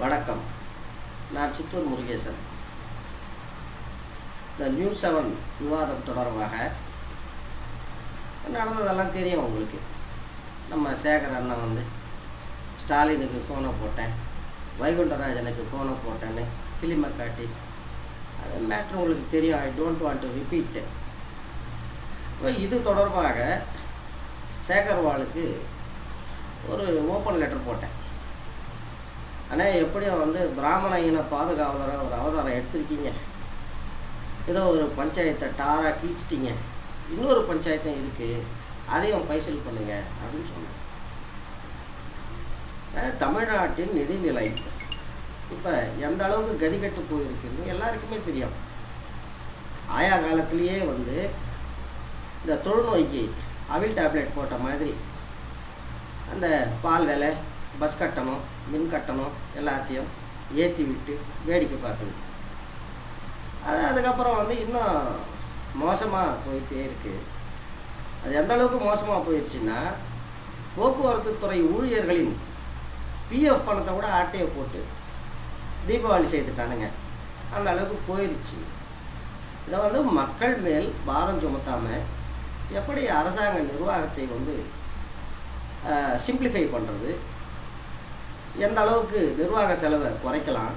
வணக்கம். நான் சித்தூர் முருகேசன். இந்த நியூஸ் செவன் விவாதம் தொடர்பாக நடந்ததெல்லாம் தெரியும் உங்களுக்கு. நம்ம சேகர் அண்ணன் வந்து ஸ்டாலினுக்கு ஃபோனை போட்டேன். வைகுண்டராஜனுக்கு ஃபோனை போட்டேன்னு ஃபிலிமை காட்டி அது மேட்ரு உங்களுக்கு தெரியும். I don't want to repeat இப்போ இது தொடர்பாக சேகர்வாலுக்கு ஒரு ஓப்பன் லெட்டர் போட்டேன். ஆனால் எப்படியும் வந்து பிராமண இன பாதுகாவலராக ஒரு அவதாரம் எடுத்திருக்கீங்க. ஏதோ ஒரு பஞ்சாயத்தை டாராக கீழ்ச்சிட்டீங்க இன்னொரு பஞ்சாயத்தும் இருக்குது அதையும் பைசல் பண்ணுங்க அப்படின்னு சொன்னேன் தமிழ்நாட்டின் நிதிநிலை. இப்போ எந்த அளவுக்கு கதிகட்டு போயிருக்குன்னு எல்லாருக்குமே தெரியும். ஆயா காலத்திலேயே வந்து இந்த தொழுநோய்க்கு அவில் டேப்லெட் போட்ட மாதிரி அந்த பால் விலை பஸ் கட்டணம் மின் கட்டணம் எல்லாத்தையும் ஏற்றி விட்டு வேடிக்கை பார்க்குது. அது அதுக்கப்புறம் வந்து இன்னும் மோசமாக போயிட்டே இருக்குது அது எந்த அளவுக்கு மோசமாக போயிடுச்சுன்னா போக்குவரத்து துறை ஊழியர்களின் பிஎஃப் பணத்தை கூட ஆட்டையை போட்டு தீபாவளி செய்துட்டானுங்க. அந்த அளவுக்கு போயிடுச்சு இதை வந்து மக்கள் மேல் பாரம் சுமத்தாமல் எப்படி அரசாங்க நிர்வாகத்தை வந்து சிம்பிளிஃபை பண்ணுறது எந்த அளவுக்கு நிர்வாக செலவை குறைக்கலாம்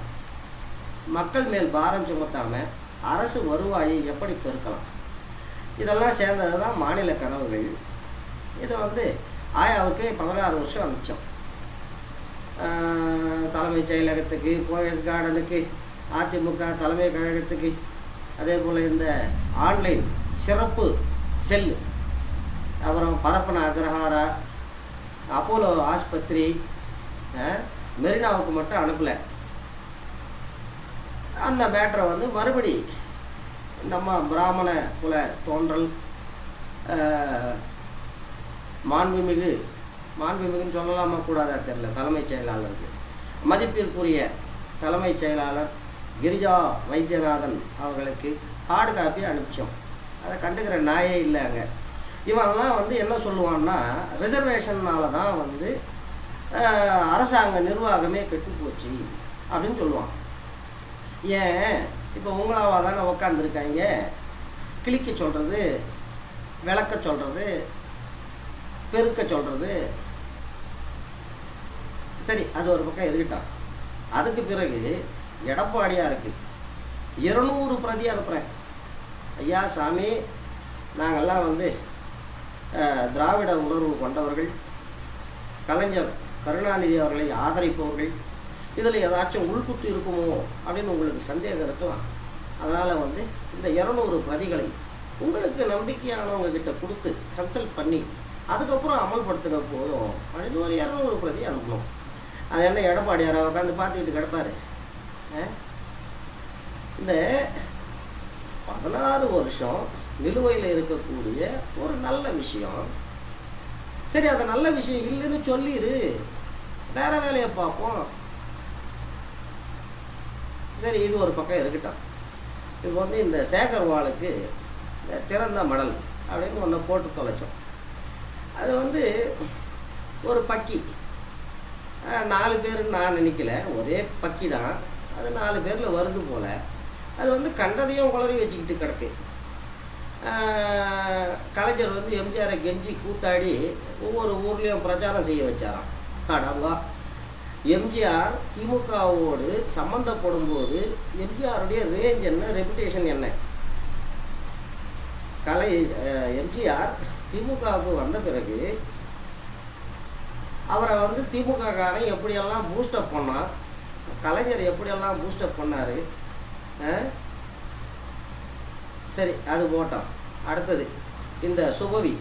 மக்கள் மேல் பாரம் சுமத்தாமல் அரசு வருவாயை எப்படி பெருக்கலாம்? இதெல்லாம் சேர்ந்தது தான் மாநில கனவுகள். இதை வந்து ஆயாவுக்கு பதினாறு வருஷம் அனுப்பிச்சோம் தலைமைச் செயலகத்துக்கு போயஸ் கார்டனுக்கு அதிமுக தலைமை கழகத்துக்கு அதே போல் இந்த ஆன்லைன் சிறப்பு செல் அப்புறம் பரப்பன அக்ரஹாரா அப்போலோ ஆஸ்பத்திரி மெரினாவுக்கு மட்டும் அனுப்பலை. அந்த பேட்டரை வந்து மறுபடி நம்ம பிராமண குல தோன்றல் மாண்புமிகு மாண்புமிகுன்னு சொல்லலாமா கூடாதா தெரில தலைமைச் செயலாளருக்கு. மதிப்பிற்குரிய தலைமைச் செயலாளர் கிரிஜா வைத்தியநாதன் அவர்களுக்கு ஹார்டு காப்பி அனுப்பிச்சோம். அதை கண்டுக்கிற நாயே இல்லை அங்கே. இவன்லாம் வந்து என்ன சொல்லுவான்னா ரிசர்வேஷன்னால தான் வந்து அரசாங்க நிர்வாகமே கெட்டு போச்சு அப்படின்னு சொல்லுவான் ஏன்? இப்போ உங்களாவா தானே உக்காந்துருக்காங்க. கிளிக்க சொல்கிறது விளக்க சொல்கிறது பெருக்க சொல்கிறது சரி அது ஒரு பக்கம் இருக்கட்டும். அதுக்கு பிறகு எடப்பாடியாக இருக்குது இருநூறு பிரதி அனுப்புகிறேன் ஐயா சாமி நாங்கள்லாம் வந்து திராவிட உணர்வு கொண்டவர்கள் கலைஞர் கருணாநிதி அவர்களை ஆதரிப்பவர்கள் இதில் ஏதாச்சும் உள்குத்து இருக்குமோ அப்படின்னு உங்களுக்கு சந்தேகம் இருக்கலாம் அதனால் வந்து இந்த இரநூறு பிரதிகளை உங்களுக்கு நம்பிக்கையானவங்க கிட்ட கொடுத்து கன்சல்ட் பண்ணி அதுக்கப்புறம் அமல்படுத்துங்க போதும். அப்படின்னு ஒரு இரநூறு பிரதி அனுப்பணும். அது என்ன எடப்பாடியாரை உட்காந்து பார்த்துக்கிட்டு கிடப்பாரு. இந்த பதினாறு வருஷம் நிலுவையில் இருக்கக்கூடிய ஒரு நல்ல விஷயம் சரி அது நல்ல விஷயம் இல்லைன்னு சொல்லிடு வேற வேலையை பார்ப்போம். சரி இது ஒரு பக்கம் இருக்கட்டும். இப்போ வந்து இந்த சேகர்வாலுக்கு இந்த திறந்த மடல் அப்படின்னு ஒன்று போட்டு தொலைச்சோம். அது வந்து ஒரு பக்கி. நாலு பேர் நான் நினைக்கல. ஒரே பக்கி தான் அது நாலு பேரில் வருது போல். அது வந்து கண்டதையும் குளறி வச்சுக்கிட்டு கிடக்கு. கலைஞர் வந்து எம்ஜிஆரை கெஞ்சி கூத்தாடி ஒவ்வொரு ஊர்லேயும் பிரச்சாரம் செய்ய வச்சாராம். அடவா. எம்ஜிஆர் திமுகவோடு சம்மந்தப்படும் போது எம்ஜிஆருடைய ரேஞ்ச் என்ன ரெப்புடேஷன் என்ன? கலை எம்ஜிஆர் திமுகவுக்கு வந்த பிறகு அவரை வந்து திமுக காரன் எப்படியெல்லாம் பூஸ்டப் பண்ணார் கலைஞர் எப்படியெல்லாம் பூஸ்டப் பண்ணார் சரி அது போட்டோம். அடுத்தது இந்த சுபவி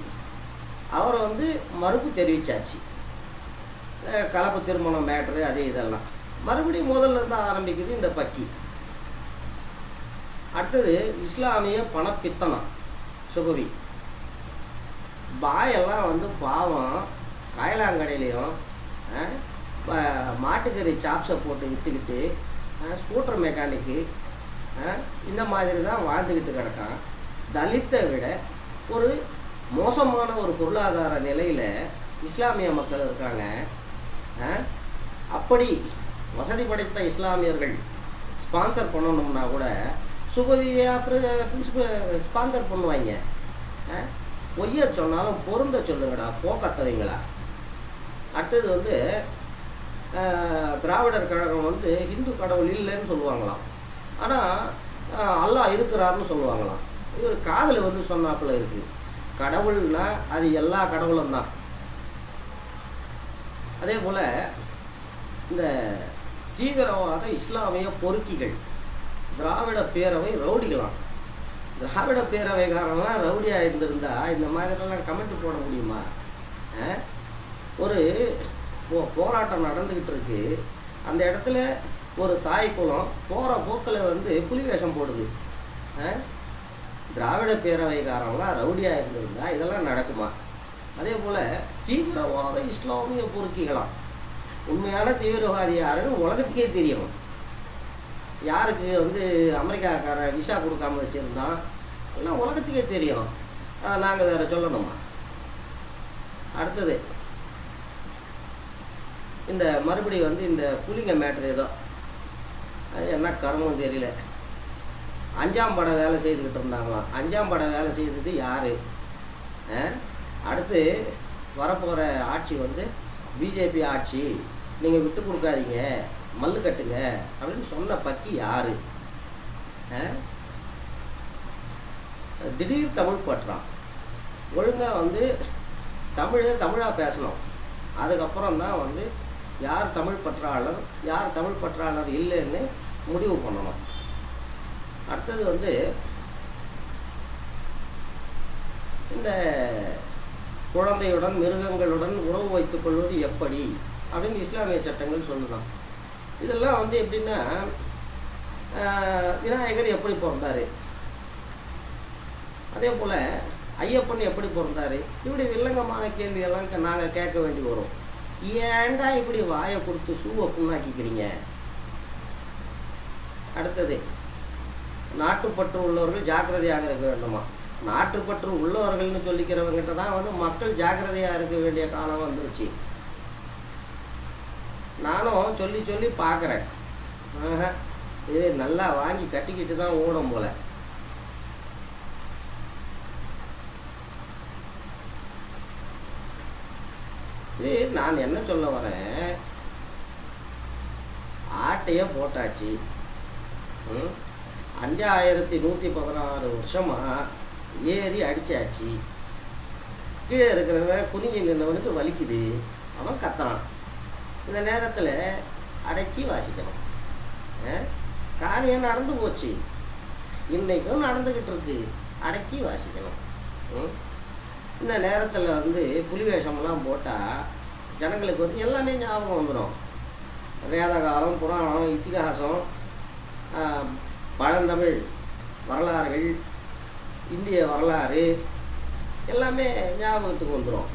அவரை வந்து மறுப்பு தெரிவிச்சாச்சு. கலப்பு திருமணம் மேட்ரு அது இதெல்லாம். மறுபடியும் முதல்ல இருந்து ஆரம்பிக்குது இந்த பக்கி. அடுத்தது இஸ்லாமிய பணப்பித்தனம் சுபவி. பாயெல்லாம் வந்து பாவம் காயலாங்கடையிலையும் மாட்டுக்கறி சாப்ஸை போட்டு விற்றுக்கிட்டு ஸ்கூட்டர் மெக்கானிக்கு இந்த மாதிரி தான் வாழ்ந்துக்கிட்டு கிடக்கான். தலித்தை விட ஒரு மோசமான ஒரு பொருளாதார நிலையில் இஸ்லாமிய மக்கள் இருக்காங்க. அப்படி வசதி படைத்த இஸ்லாமியர்கள் ஸ்பான்சர் பண்ணணும்னா கூட சுபவியா ஸ்பான்சர் பண்ணுவாங்க. ஆ? பொய்ய சொன்னாலும் பொருந்த சொல்லுங்கடா போக்கத்தவங்களா அடுத்தது வந்து திராவிடர் கழகம் வந்து இந்து கடவுள் இல்லைன்னு சொல்லுவாங்களாம். ஆனால் அல்லாஹ் இருக்கிறாருன்னு சொல்லுவாங்களாம். இது காதில் வந்து சொன்னாப்புல இருக்குது கடவுள்னா அது எல்லா கடவுளும் தான் அதே போல் இந்த தீவிரவாத இஸ்லாமிய பொறுக்கிகள் திராவிட பேரவை ரவுடிகளாம். திராவிட பேரவைக்காரன்லாம் ரவுடியாக இருந்திருந்தா இந்த மாதிரிலாம் கமெண்ட் போட முடியுமா? ஒரு போ போராட்டம் நடந்துக்கிட்டு இருக்கு. அந்த இடத்துல ஒரு தாய் குலம் போகிற போக்கில் வந்து புலி வேஷம் போடுது. திராவிட பேரவைக்காரங்களாம் ரவுடியாக இருந்திருந்தா இதெல்லாம் நடக்குமா? அதே போல் தீவிரவாத இஸ்லாமிய பொறுக்கிகளாம் உண்மையான தீவிரவாதி யாருன்னு உலகத்துக்கே தெரியும். யாருக்கு வந்து அமெரிக்காக்காரன் விசா கொடுக்காம வச்சுருந்தான்? எல்லாம் உலகத்துக்கே தெரியும். நாங்கள் வேற சொல்லணுமா? அடுத்தது இந்த மறுபடியும் வந்து இந்த புலிங்க மேட்ரு ஏதோ அது என்ன கர்மம் தெரியல. அஞ்சாம் படம் வேலை செய்துக்கிட்டு இருந்தாங்களாம் அஞ்சாம் படம் வேலை செய்தது யார்? அடுத்து வரப்போகிற ஆட்சி வந்து பிஜேபி ஆட்சி. நீங்கள் விட்டு கொடுக்காதீங்க. மல்லு கட்டுங்க. அப்படின்னு சொன்ன பக்கி யார்? திடீர் தமிழ் பற்றான். ஒழுங்காக வந்து தமிழை தமிழாக பேசணும். அதுக்கப்புறம் தான் வந்து யார் தமிழ் பற்றாளர் யார் தமிழ் பற்றாளர் இல்லைன்னு முடிவு பண்ணணும். அடுத்தது வந்து இந்த குழந்தையுடன் மிருகங்களுடன் உறவு வைத்துக் கொள்வது எப்படி அப்படின்னு இஸ்லாமிய சட்டங்கள் சொல்லுதான். இதெல்லாம் வந்து எப்படின்னா விநாயகர் எப்படி பிறந்தாரு? அதே போல் ஐயப்பன் எப்படி பிறந்தாரு? இப்படி வில்லங்கமான கேள்வியெல்லாம் நாங்கள் கேட்க வேண்டி வரும். ஏன்டா இப்படி வாயை கொடுத்து சூவை புண்ணாக்கிக்கிறீங்க அடுத்தது நாட்டுப்பற்று உள்ளவர்கள் ஜாக்கிரதையாக இருக்க வேண்டுமா? நாட்டுப்பற்று உள்ளவர்கள்னு சொல்லிக்கிறவங்கிட்ட தான் வந்து மக்கள் ஜாக்கிரதையாக இருக்க வேண்டிய காலம் வந்துருச்சு. நானும் சொல்லி சொல்லி பார்க்குறேன். இது நல்லா வாங்கி கட்டிக்கிட்டு தான் ஓடும் போல. இது நான் என்ன சொல்ல வரேன்? ஆட்டையே போட்டாச்சு. ம்? அஞ்சாயிரத்தி நூற்றி பதினாறு வருஷமாக ஏறி அடித்தாச்சு கீழே இருக்கிறவன் குனிஞ்சு நின்றவனுக்கு வலிக்குது. அவன் கத்துறான். இந்த நேரத்தில் அடக்கி வாசிக்கணும். ஆ? காரியம் நடந்து போச்சு. இன்றைக்கும் நடந்துக்கிட்டு இருக்கு. அடக்கி வாசிக்கணும். ம்? இந்த நேரத்தில் வந்து புலி வேஷம்லாம் போட்டால் ஜனங்களுக்கு வந்து எல்லாமே ஞாபகம் வந்துடும் வேத காலம் புராணம் இத்திகாசம் பழந்தமிழ் வரலாறுகள் இந்திய வரலாறு எல்லாமே ஞாபகத்துக்கு வந்துடும்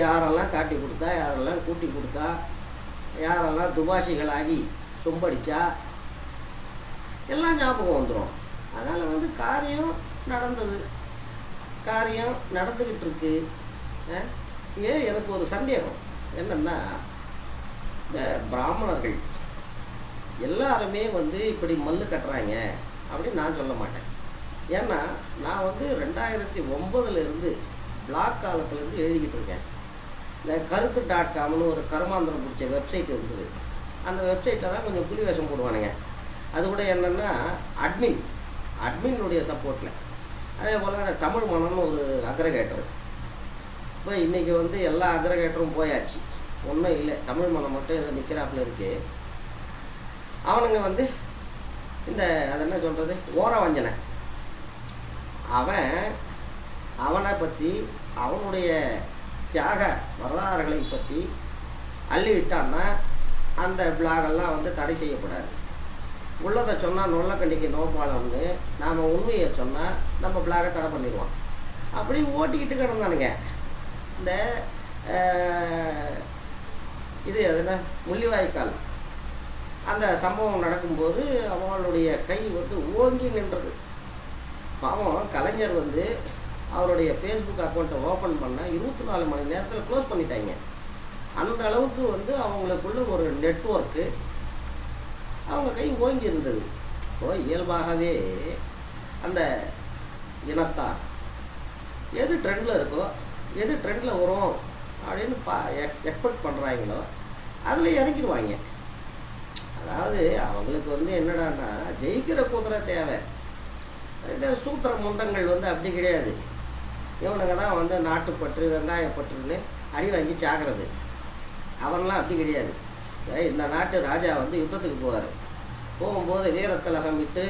யாரெல்லாம் காட்டி கொடுத்தா யாரெல்லாம் கூட்டி கொடுத்தா யாரெல்லாம் துபாஷிகளாகி சொம்படிச்சா எல்லாம் ஞாபகம் வந்துடும் அதனால் வந்து காரியம் நடந்தது. காரியம் நடந்துக்கிட்டு இருக்கு இங்கே எனக்கு ஒரு சந்தேகம்? என்னன்னா இந்த பிராமணர்கள் எல்லாருமே வந்து இப்படி மல்லு கட்டுறாங்க அப்படின்னு நான் சொல்ல மாட்டேன். ஏன்னா நான் வந்து ரெண்டாயிரத்தி ஒம்பதுலேருந்து பிளாக் காலத்துலேருந்து எழுதிக்கிட்டு இருக்கேன். இந்த கருத்து டாட் காம்னு ஒரு கருமாந்திரம் பிடிச்ச வெப்சைட் இருந்தது. அந்த வெப்சைட்டில் தான் கொஞ்சம் புலி வேஷம் போடுவானுங்க. அது கூட என்னென்னா அட்மின் அட்மினுடைய சப்போர்ட்டில் அதே போல் அந்த தமிழ் மனம்னு ஒரு அக்ரகேட்டர். இப்போ இன்றைக்கி வந்து எல்லா அக்ரகேட்டரும் போயாச்சு. ஒன்றும் இல்லை தமிழ் மனம் மட்டும் இதில் நிற்கிறாப்புல இருக்கு. அவனுங்க வந்து இந்த அது என்ன சொல்கிறது ஓர வஞ்சனை அவன் அவனை பற்றி அவனுடைய தியாக வரலாறுகளை பற்றி அள்ளி விட்டான்னா அந்த பிளாகெல்லாம் வந்து தடை செய்யப்படாது. உள்ளதை சொன்னால் நொல்லக்கண்டிக்கு நோபாலம்னு நாம் உண்மையை சொன்னால் நம்ம பிளாகை தடை பண்ணிடுவான் அப்படி ஓட்டிக்கிட்டு கிடந்தானுங்க. இந்த இது எதுனா முள்ளிவாய்க்கால். அந்த சம்பவம் நடக்கும்போது அவங்களுடைய கை வந்து ஓங்கி நின்றது. பாவம் கலைஞர் வந்து அவருடைய ஃபேஸ்புக் அக்கௌண்ட்டை ஓப்பன் பண்ண இருபத்தி நாலு மணி நேரத்தில் க்ளோஸ் பண்ணிட்டாங்க. அந்த அளவுக்கு வந்து அவங்களுக்குள்ள ஒரு நெட்ஒர்க்கு அவங்க கை ஓங்கி இருந்தது. இப்போ இயல்பாகவே அந்த இனத்தார். எது ட்ரெண்டில் இருக்கோ எது ட்ரெண்டில் வரும் அப்படின்னு பா எக்ஸ்பெக்ட் பண்ணுறாங்களோ அதில் இறங்கிடுவாங்க. அதாவது அவங்களுக்கு வந்து என்னடான்னா ஜெயிக்கிற குதிரை தேவை. இந்த சூத்திர முண்டங்கள் வந்து அப்படி கிடையாது. இவனுங்க தான் வந்து நாட்டுப்பற்று வெங்காயப்பற்றுன்னு அடி வாங்கி சாகிறது. அவன்லாம் அப்படி கிடையாது. இந்த நாட்டு ராஜா வந்து யுத்தத்துக்கு போவார். போகும்போது வீரத்திலகம் விட்டு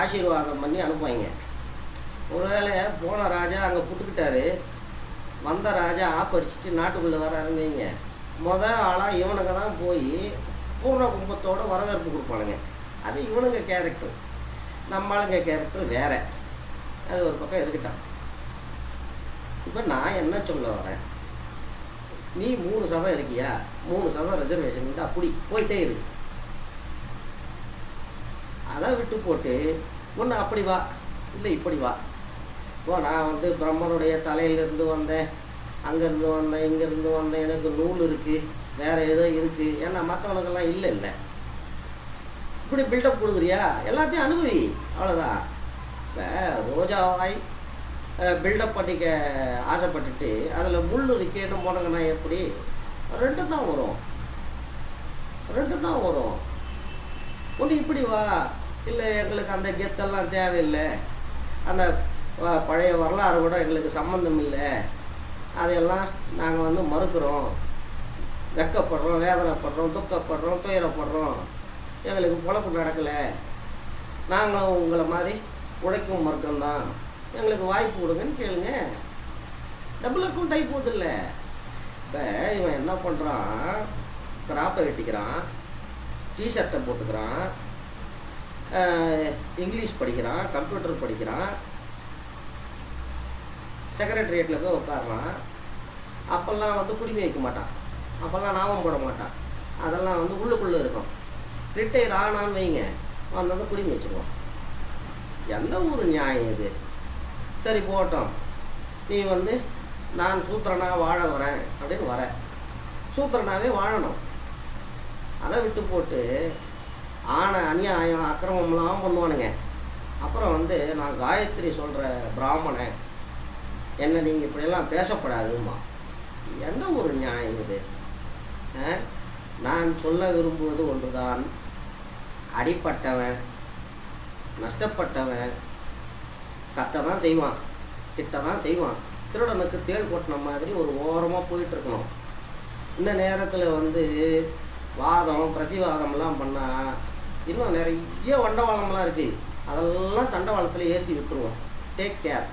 ஆசீர்வாதம் பண்ணி அனுப்புவாங்க. ஒருவேளை போன ராஜா அங்கே புட்டுக்கிட்டாரு. வந்த ராஜா ஆப்பரிச்சிட்டு நாட்டுக்குள்ளே வர வைங்க. முத ஆளாக இவனுங்க தான் போய் பூர்ண கும்பத்தோட வரவேற்பு கொடுப்பானுங்க. அது இவனுங்க கேரக்டர் நம்மளுங்க கேரக்டர் வேற. அது ஒரு பக்கம் இருக்கட்டும். இப்போ நான் என்ன சொல்ல வரேன்? நீ மூணு சதம் இருக்கியா? மூணு சதம் ரிசர்வேஷன் அப்படி போயிட்டே இருக்கு அதை விட்டு போட்டு ஒன்று அப்படி வா. இல்லை இப்படி வா. ஓ நான் வந்து பிரம்மனுடைய தலையிலிருந்து வந்தேன். அங்கேருந்து வந்தேன் இங்கேருந்து வந்தேன். எனக்கு நூல் இருக்குது வேற ஏதோ இருக்குது ஏன்னா மற்றவனுக்கெல்லாம் இல்லை இல்லை. இப்படி பில்டப் கொடுக்குறியா? எல்லாத்தையும் அனுபவி. அவ்வளோதான் இப்போ ரோஜாவாய் பில்டப் பண்ணிக்க ஆசைப்பட்டுட்டு அதில் முள் இருக்கேன்னு போனங்கன்னா எப்படி? ரெண்டு தான் வரும். ரெண்டு தான் வரும். ஒன்று இப்படி வா. இல்லை எங்களுக்கு அந்த கெத்தெல்லாம் தேவையில்லை. அந்த பழைய வரலாறு கூட எங்களுக்கு சம்மந்தம் இல்லை. அதையெல்லாம் நாங்கள் வந்து மறுக்கிறோம். வெக்கப்படுறோம் வேதனைப்படுறோம் துக்கப்படுறோம் துயரப்படுறோம். எங்களுக்கு பொழப்பு நடக்கலை. நாங்களும் உங்களை மாதிரி உழைக்கும் வர்க்கம்தான் எங்களுக்கு வாய்ப்பு கொடுங்கன்னு கேளுங்க. டபுள் அக்கௌண்ட் ஆகி போகுது இப்போ இவன் என்ன பண்ணுறான் கிராப்பை வெட்டிக்கிறான். டிஷர்ட்டை போட்டுக்கிறான். இங்கிலீஷ் படிக்கிறான் கம்ப்யூட்டர் படிக்கிறான். செக்ரட்டரியேட்டில் போய் உட்காடுறான் அப்போல்லாம் வந்து குடிமை வைக்க மாட்டான். அப்போல்லாம் நாமம் போட மாட்டான். அதெல்லாம் வந்து உள்ளுக்குள்ளே இருக்கும். ரிட்டையர் ஆனான்னு வைங்க. அவன் வந்து குடிமை வச்சுக்குவான் எந்த ஒரு நியாயம் இது? சரி போட்டோம். நீ வந்து நான் சூத்திரனா வாழ வரேன் அப்படின்னு வரேன் சூத்திரனாவே வாழணும். அதை விட்டு போட்டு ஆனை அநியாயம் அக்கிரமம்லாம் பண்ணுவானுங்க. அப்புறம் வந்து நான் காயத்ரி சொல்கிற பிராமணன் என்ன நீங்கள் இப்படியெல்லாம் பேசப்படாதுமா எந்த ஒரு நியாயம் இது? ஆ? நான் சொல்ல விரும்புவது ஒன்றுதான். அடிப்பட்டவன் நஷ்டப்பட்டவன் கத்த தான் செய்வான் திட்ட தான் செய்வான். திருடனுக்கு தேள் கொட்டின மாதிரி ஒரு ஓரமாக போயிட்டுருக்கணும். இந்த நேரத்தில் வந்து வாதம் பிரதிவாதம்லாம் பண்ணால் இன்னும் நிறைய வண்டவாளம்லாம் இருக்குது அதெல்லாம் தண்டவாளத்தில் ஏற்றி விட்டுருவோம். Take care